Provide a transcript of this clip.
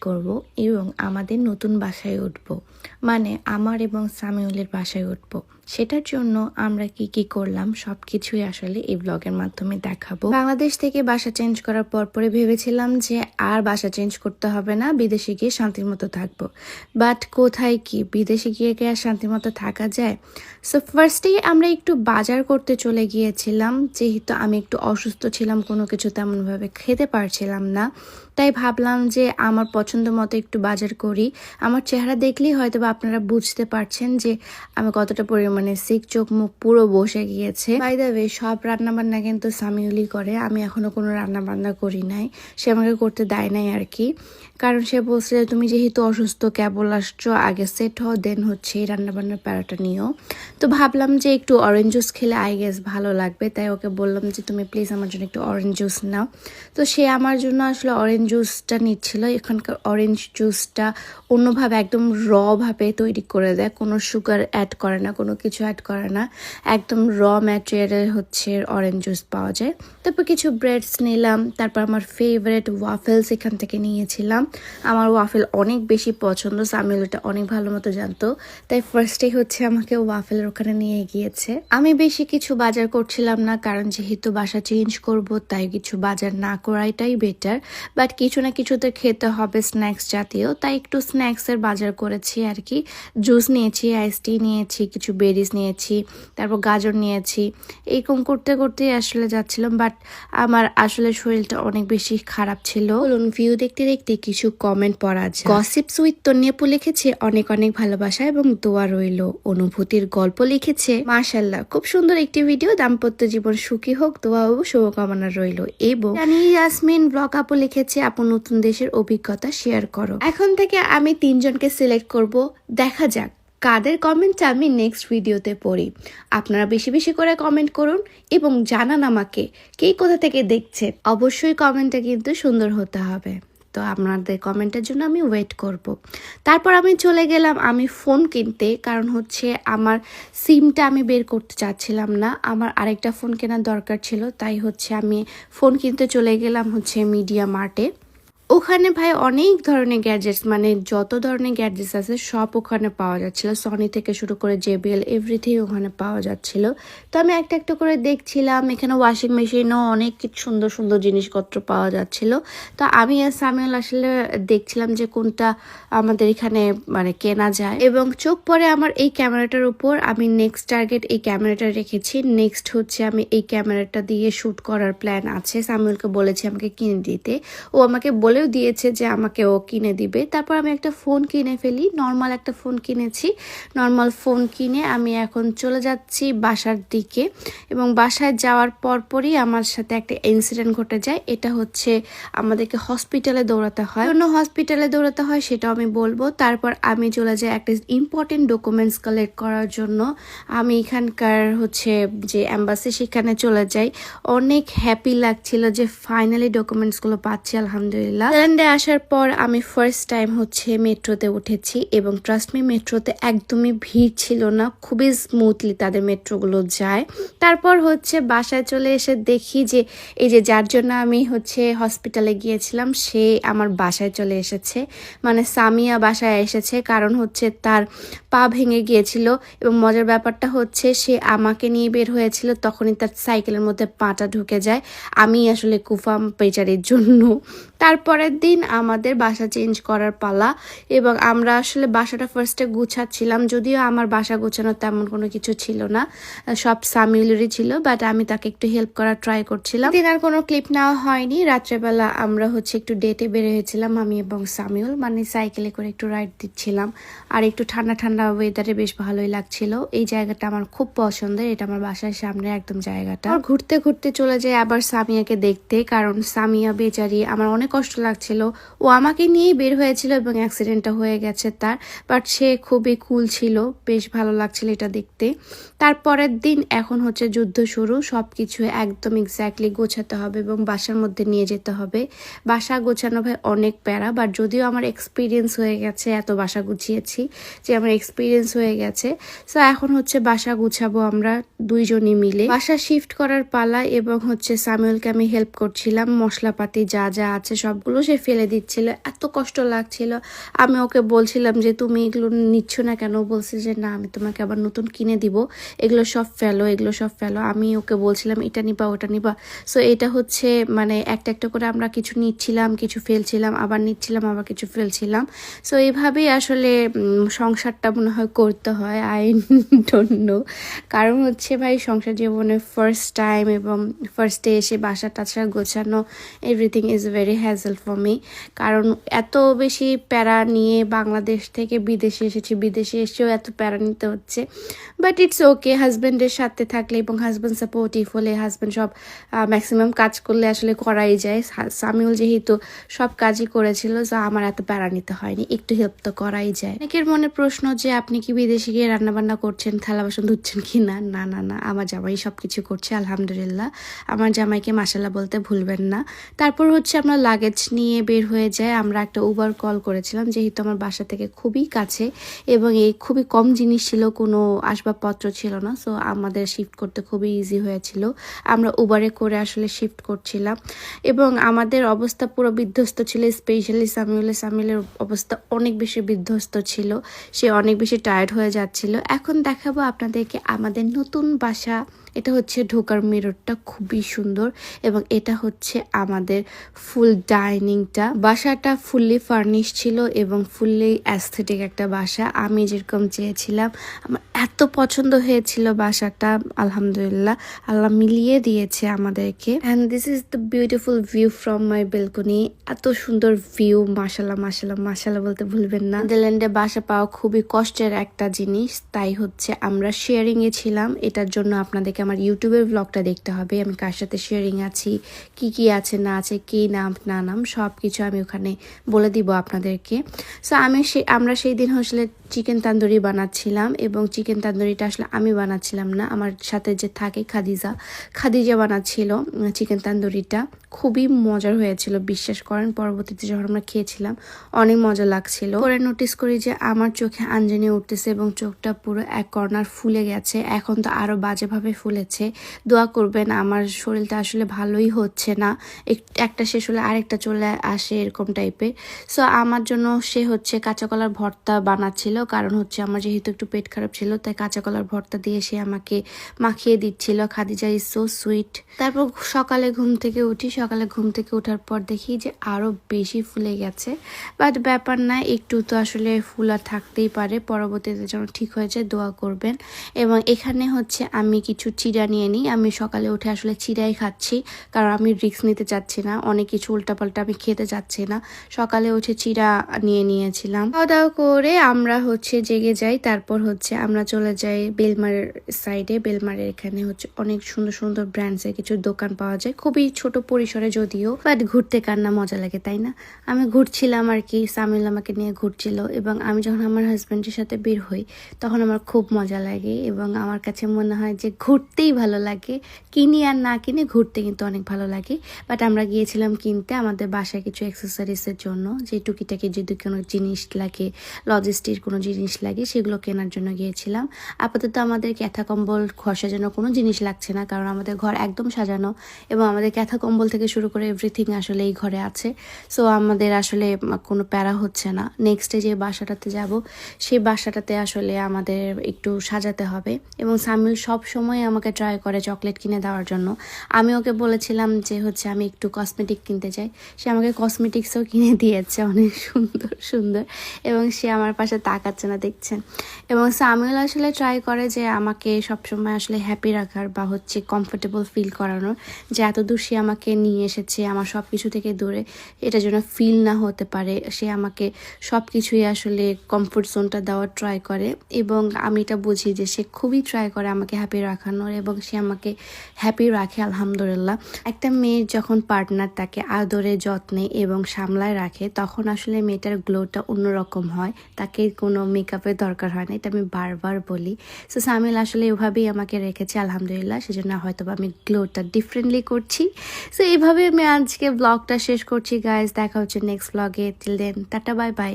করব এবং আমাদের নতুন বাসায় উঠব। মানে আমার এবং সামিউলের বাসায় উঠব। সেটার জন্য আমরা কি কি করলাম সব কিছুই আসলে এই ব্লগের মাধ্যমে দেখাবো। বাংলাদেশ থেকে বাসা চেঞ্জ করার পর পরে ভেবেছিলাম যে আর বাসা চেঞ্জ করতে হবে না, বিদেশে গিয়ে শান্তির মতো থাকব। বাট কোথায় কি? বিদেশে গিয়ে কি আর শান্তির মতো থাকা যায়? সো ফার্স্টেই আমরা একটু বাজার করতে চলে গিয়েছিলাম। যেহেতু আমি একটু অসুস্থ ছিলাম, কোনো কিছু তেমনভাবে খেতে পারছিলাম না। তাই ভাবলাম যে আমার পছন্দ মতো একটু বাজার করি। আমার চেহারা দেখলেই হয়তো বা আপনারা বুঝতে পারছেন যে আমি কতটা পরিমাণে সিক চোখ মুখ পুরো বসে গিয়েছে। বাই দ্য ওয়ে সব রান্নাবান্না কিন্তু সামিউলি করে। আমি এখনও কোনো রান্নাবান্না করি নাই। সে আমাকে করতে দেয় নাই আর কি। কারণ সে বলছে তুমি যেহেতু অসুস্থ, কেবল আসছো, আগে সেট হও দেন হচ্ছে এই রান্নাবান্নার প্যারাটা নিও। তো ভাবলাম যে একটু অরেঞ্জ জুস খেলে আই গেস ভালো লাগবে। তাই ওকে বললাম যে, তুমি প্লিজ আমার জন্য একটু অরেঞ্জ জুস নাও। তো সে আমার জন্য আসলে অরেঞ্জ জুসটা নিচ্ছিল, এখানকার অরেঞ্জ জুসটা অন্যভাবে একদম র ভাবে তৈরি করে দেয়, কোনো সুগার অ্যাড করে না, কোনো কিছু অ্যাড করে না, একদম র ম্যাটেরিয়ালের হচ্ছে অরেঞ্জ জুস পাওয়া যায়। তারপর কিছু ব্রেডস নিলাম, তারপর আমার ফেভারেট ওয়াফেলস এখান থেকে নিয়েছিলাম। আমার ওয়াফেল অনেক বেশি পছন্দ সামিল এটা অনেক ভালো মতো জানতো, তাই ফার্স্টে হচ্ছে আমাকে ওয়াফেলের ওখানে নিয়ে গিয়েছে। আমি বেশি কিছু বাজার করছিলাম না, কারণ যেহেতু বাসা চেঞ্জ করব, তাই কিছু বাজার না করাইটাই বেটার বাট কিছু না কিছু তো খেতে হবে স্ন্যাক্স জাতীয়। তাই একটু স্ন্যাক্সের বাজার করেছি আর কি। জুস নিয়েছি আইস টি নিয়েছি কিছু বেরিজ নিয়েছি তারপর গাজর নিয়েছি। এরকম করতে করতেই আসলে যাচ্ছিলাম বাট আমার আসলে শরীরটা অনেক বেশি খারাপ ছিল। বলুন ভিউ দেখতে দেখতে কিছু কমেন্ট পড়া যায় গসিপস উইথ তন্নিয়াপু লিখেছে অনেক অনেক ভালোবাসা এবং দোয়া রইল। অনুভূতির গল্প লিখেছে মাশাল্লাহ খুব সুন্দর একটি ভিডিও দাম্পত্য জীবন সুখী হোক দোয়া ও শুভকামনা রইল। এবং জানি ইয়াসমিন ব্লগ আপু লিখেছে আপু নতুন দেশের অভিজ্ঞতা শেয়ার করো। এখন থেকে আমি তিনজনকে সিলেক্ট করব। দেখা যাক কাদের কমেন্ট আমি নেক্সট ভিডিওতে পড়ি। আপনারা বেশি বেশি করে কমেন্ট করুন এবং জানান আমাকে কে কোথা থেকে দেখছে অবশ্যই কমেন্টটা কিন্তু সুন্দর হতে হবে। তো আপনাদের কমেন্টের জন্য আমি ওয়েট করব। তারপর আমি চলে গেলাম, আমি ফোন কিনতে, কারণ হচ্ছে আমার সিমটা আমি বের করতে চাচ্ছিলাম না আমার আরেকটা ফোন কেনার দরকার ছিল, তাই হচ্ছে আমি ফোন কিনতে চলে গেলাম হচ্ছে মিডিয়া মার্টে ওখানে ভাই অনেক ধরনের গ্যাজেটস মানে যত ধরনের গ্যাজেটস আছে সব ওখানে পাওয়া যাচ্ছিল। সনি থেকে শুরু করে জেবিএল এভরিথিং ওখানে পাওয়া যাচ্ছিল। তো আমি একটা একটা করে দেখছিলাম, এখানে ওয়াশিং মেশিনও অনেক কিছু সুন্দর সুন্দর জিনিসপত্র পাওয়া যাচ্ছিল। তো আমি আর সামিউল আসলে দেখছিলাম যে কোনটা আমাদের এখানে মানে কেনা যায়। এবং চোখ পড়ে আমার এই ক্যামেরাটার উপর আমি নেক্সট টার্গেট এই ক্যামেরাটা রেখেছি। নেক্সট হচ্ছে আমি এই ক্যামেরাটা দিয়ে শ্যুট করার প্ল্যান আছে। সামিউলকে বলেছি আমাকে কিনে দিতে। ও আমাকে বলেও দিয়েছে যে আমাকে ও কিনে দিবে। তারপর আমি একটা ফোন কিনে ফেলি। নর্মাল একটা ফোন কিনেছি। নর্মাল ফোন কিনে আমি এখন চলে যাচ্ছি বাসার দিকে এবং বাসায় যাওয়ার পরপরই আমার সাথে একটা ইনসিডেন্ট ঘটে যায়। এটা হচ্ছে আমাদেরকে হসপিটালে দৌড়াতে হয়। অন্য হসপিটালে দৌড়াতে হয় সেটাও আমি বলব। তারপর আমি চলে যাই একটা ইম্পর্টেন্ট ডকুমেন্টস কালেক্ট করার জন্য। আমি এখানকার হচ্ছে যে অ্যাম্বাসি সেখানে চলে যাই। অনেক হ্যাপি লাগছিল যে ফাইনালি ডকুমেন্টসগুলো পাচ্ছি, আলহামদুলিল্লাহ। থাইল্যান্ডে আসার পর আমি ফার্স্ট টাইম হচ্ছে মেট্রোতে উঠেছি এবং ট্রাস্ট মি মেট্রোতে একদমই ভিড় ছিল না। খুবই স্মুথলি তাদের মেট্রোগুলো যায়। তারপর হচ্ছে বাসায় চলে এসে দেখি যে এই যে যার জন্য আমি হচ্ছে হসপিটালে গিয়েছিলাম, সে আমার বাসায় চলে এসেছে। মানে সামিয়া বাসায় এসেছে কারণ হচ্ছে তার পা ভেঙে গিয়েছিল এবং মজার ব্যাপারটা হচ্ছে সে আমাকে নিয়ে বের হয়েছিল, তখনই তার সাইকেলের মধ্যে পাটা ঢুকে যায়। আমি আসলে কুফাম পেচারের জন্য। তারপরের দিন আমাদের বাসা চেঞ্জ করার পালা এবং আমরা আসলে বাসাটা ফার্স্টে গুছাচ্ছিলাম, যদিও আমার বাসা গোছানোর তেমন কোনো কিছু ছিল না, সব সামিউলেরই ছিল বাট আমি তাকে একটু হেল্প করার ট্রাই করছিলাম। দিন আর কোনো ক্লিপ নেওয়া হয়নি, রাত্রেবেলা আমরা হচ্ছে একটু ডেটে বের হয়েছিলাম, আমি এবং সামিউল মানে সাইকেলে করে একটু রাইড দিচ্ছিলাম, আর একটু ঠান্ডা ঠান্ডা ওয়েদারে বেশ ভালোই লাগছিল। এই জায়গাটা আমার খুব পছন্দের, এটা আমার বাসার সামনে একদম জায়গাটা। ঘুরতে ঘুরতে চলে যায় আবার সামিয়াকে দেখতে, কারণ সামিয়া বেচারি, আমার অনেক কষ্ট লাগছিল। ও আমাকে নিয়েই বের হয়েছিল এবং অ্যাক্সিডেন্টটা হয়ে গেছে তার বাট সে খুবই কুল ছিল, বেশ ভালো লাগছিল এটা দেখতে। তারপরের দিন এখন হচ্ছে যুদ্ধ শুরু সব কিছু একদম এক্স্যাক্টলি গোছাতে হবে এবং বাসার মধ্যে নিয়ে যেতে হবে। বাসা গোছানো ভাই অনেক প্যারা বাট যদিও আমার এক্সপিরিয়েন্স হয়ে গেছে, এত বাসা গুছিয়েছি যে আমার এক্সপিরিয়েন্স হয়ে গেছে। সো এখন হচ্ছে বাসা গুছাবো আমরা দুইজনই মিলে। বাসা শিফট করার পালা এবং হচ্ছে সামিউলকে আমি হেল্প করছিলাম, মশলাপাতি যা যা আছে সবগুলো ড্রেসগুলো সে ফেলে দিচ্ছিল। এত কষ্ট লাগছিল। আমি ওকে বলছিলাম যে, তুমি এগুলো নিচ্ছ না কেন? বলছে যে, না, আমি তোমাকে আবার নতুন কিনে দিব। এগুলো সব ফেলো, এগুলো সব ফেলো। আমি ওকে বলছিলাম, এটা নিবা, ওটা নিবা। সো এটা হচ্ছে মানে একটা একটা করে আমরা কিছু নিচ্ছিলাম, কিছু ফেলছিলাম, আবার নিচ্ছিলাম, আবার কিছু ফেলছিলাম। সো এইভাবেই আসলে সংসারটা মনে হয় করতে হয়। আই ডোন্ট নো কারণ হচ্ছে ভাই, সংসার জীবনে ফার্স্ট টাইম এবং ফার্স্টে এসে বাসা টাসা গোছানো everything is very hassle for me কারণ এত বেশি প্যারা নিয়ে বাংলাদেশ থেকে বিদেশে এসেছি, বিদেশে এসেও এত প্যারা নিতে হচ্ছে। বাট ইটস ওকে হাজব্যান্ডের সাথে থাকলে এবং হাজব্যান্ড সাপোর্টিভ হলে হাজব্যান্ড সব ম্যাক্সিমাম কাজ করলে আসলে করাই যায়। সামিউল যেহেতু সব কাজই করেছিল যা আমার এত প্যারা নিতে হয়নি। একটু হেল্প তো করাই যায়। অনেকের মনে প্রশ্ন যে, আপনি কি বিদেশে গিয়ে রান্নাবান্না করছেন, থালা বাসন ধুচ্ছেন কি? না না না না, আমার জামাই সব কিছু করছে, আলহামদুলিল্লাহ। আমার জামাইকে মাসাল্লাহ বলতে ভুলবেন না। তারপর হচ্ছে আমরা লাগেজ নিয়ে বের হয়ে যায়, আমরা একটা উবার কল করেছিলাম, যেহেতু আমার বাসা থেকে খুবই কাছে এবং এই খুবই কম জিনিস ছিল, কোনো আসবাবপত্র ছিল না সো আমাদের শিফট করতে খুবই ইজি হয়েছিল। আমরা উবারে করে আসলে শিফট করছিলাম এবং আমাদের অবস্থা পুরো বিধ্বস্ত ছিল স্পেশালি সামিউল। সামিউলের অবস্থা অনেক বেশি বিধ্বস্ত ছিল, সে অনেক বেশি টায়ার্ড হয়ে যাচ্ছিল। এখন দেখাবো আপনাদেরকে আমাদের নতুন বাসা এটা হচ্ছে ঢোকার মিররটা খুবই সুন্দর এবং এটা হচ্ছে আমাদের ফুল ডাইনিংটা বাসাটা ফুললি ফার্নিশ ছিল এবং ফুললি অ্যাস্থেটিক একটা বাসা। আমি যেরকম চেয়েছিলাম, আমার এত পছন্দ হয়েছিল বাসাটা, আলহামদুলিল্লাহ। আল্লাহ মিলিয়ে দিয়েছে আমাদেরকে। And this is the beautiful view from my balcony এত সুন্দর ভিউ মাসাল্লাহ মাসাল্লাহ মাসাল্লাহ বলতে ভুলবেন না। নেদারল্যান্ডে বাসা পাওয়া খুবই কষ্টের একটা জিনিস, তাই হচ্ছে আমরা শেয়ারিং এ ছিলাম। এটার জন্য আপনাদেরকে আমার ইউটিউবের ব্লগটা দেখতে হবে, আমি কার সাথে শেয়ারিং আছি, কি কি আছে, না আছে, কি নাম, না নাম সব কিছু আমি ওখানে বলে দিব আপনাদেরকে। সো আমি সে, আমরা সেই দিন আসলে চিকেন তান্দুরি বানাচ্ছিলাম এবং চিকেন তান্দুরিটা আসলে আমি বানাচ্ছিলাম না, আমার সাথে যে থাকে খাদিজা। খাদিজা বানাচ্ছিল চিকেন তান্দুরিটা। খুবই মজার হয়েছিল, বিশ্বাস করেন, পরবর্তীতে যখন আমরা খেয়েছিলাম, অনেক মজা লাগছিল। পরে নোটিস করি যে আমার চোখে আঞ্জানি উঠতেছে এবং চোখটা পুরো এক কর্নার ফুলে গেছে, এখন তো আরও বাজেভাবে ফুলেছে। দোয়া করবেন, আমার শরীরটা আসলে ভালোই হচ্ছে না, এক- একটা শেষ হলে আরেকটা চলে আসে এরকম টাইপের সো আমার জন্য সে হচ্ছে কাঁচা কলার ভর্তা বানাচ্ছিল কারণ হচ্ছে আমার যেহেতু একটু পেট খারাপ ছিল, তাই কাঁচা কলার ভর্তা দিয়ে সে আমাকে মাখিয়ে দিচ্ছিল। খাদিজা ইজ সো সুইট তারপর সকালে ঘুম থেকে উঠি। সকালে ঘুম থেকে ওঠার পর দেখি যে আরও বেশি ফুলে গেছে। বাট ব্যাপার না, একটু তো আসলে ফুলা থাকতেই পারে। পরবর্তীতে যেন ঠিক হয়ে যায়, দোয়া করবেন। এবং এখানে হচ্ছে আমি কিছু চিড়া নিয়ে নিই। আমি সকালে উঠে আসলে চিড়াই খাচ্ছি, কারণ আমি রিস্ক নিতে চাচ্ছি না। অনেক কিছু উল্টাপাল্টা আমি খেতে চাচ্ছি না। সকালে উঠে চিড়া নিয়ে নিয়েছিলাম। খাওয়া দাওয়া করে আমরা হচ্ছে জেগে যাই তারপর হচ্ছে আমরা চলে যাই বেলমার সাইডে বেলমারের এখানে হচ্ছে অনেক সুন্দর সুন্দর ব্র্যান্ডসের কিছু দোকান পাওয়া যায়। খুবই ছোট পরিসরে যদিও বাট ঘুরতে কার না মজা লাগে, তাই না? আমি ঘুরছিলাম আর কি, সামিল আমাকে নিয়ে ঘুরছিল এবং আমি যখন আমার হাজব্যান্ডের সাথে বের হই, তখন আমার খুব মজা লাগে এবং আমার কাছে মনে হয় যে ঘুরতেই ভালো লাগে। কিনি আর না কিনে ঘুরতে কিন্তু অনেক ভালো লাগে। বাট আমরা গিয়েছিলাম কিনতে আমাদের বাসায় কিছু অ্যাক্সেসরিজের জন্য, যে টুকিটাকি যদি কোনো জিনিস লাগে লজিস্টির কোনো জিনিস লাগে, সেগুলো কেনার জন্য গিয়েছিলাম। আপাতত আমাদের ক্যাথা কম্বল ঘর সাজানো কোনো জিনিস লাগছে না, কারণ আমাদের ঘর একদম সাজানো এবং আমাদের ক্যাথা কম্বল থেকে শুরু করে এভরিথিং আসলে এই ঘরে আছে। সো আমাদের আসলে কোনো প্যারা হচ্ছে না। নেক্সটে যে বাসাটাতে যাব, সেই বাসাটাতে আসলে আমাদের একটু সাজাতে হবে এবং সামিল সব সময় আমাকে ট্রাই করে চকলেট কিনে দেওয়ার জন্য। আমি ওকে বলেছিলাম যে হচ্ছে আমি একটু কসমেটিক কিনতে চাই। সে আমাকে কসমেটিক্সও কিনে দিয়েছে, অনেক সুন্দর সুন্দর এবং সে আমার পাশে তাকাচ্ছে না দেখছেন এবং সামিউল আসলে ট্রাই করে যে আমাকে সবসময় আসলে হ্যাপি রাখার বা হচ্ছে কমফোর্টেবল ফিল করানোর, যে এত দূর সে আমাকে নিয়ে এসেছে, আমার সব কিছু থেকে দূরে, এটা যেন ফিল না হতে পারে, সে আমাকে সব কিছুই আসলে কমফোর্ট জোনটা দেওয়ার ট্রাই করে। এবং আমি এটা বুঝি যে সে খুবই ট্রাই করে আমাকে হ্যাপি রাখানোর এবং সে আমাকে হ্যাপি রাখে, আলহামদুলিল্লাহ। একটা মেয়ের যখন পার্টনার তাকে আদরে, যত্নে এবং সামলায় রাখে, তখন আসলে মেয়েটার গ্লোটা অন্যরকম হয়। তাকে কোনো মেকআপের দরকার হয় না, এটা আমি বারবার বলি। সো সামিল আসলে এভাবেই আমাকে রেখেছে, আলহামদুলিল্লাহ। সেজন্য হয়তো আমি গ্লোটা ডিফারেন্টলি করছি। সো এইভাবে আমি আজকে ব্লগটা শেষ করছি গাইজ দেখা হচ্ছে নেক্সট ব্লগে till then tata bye bye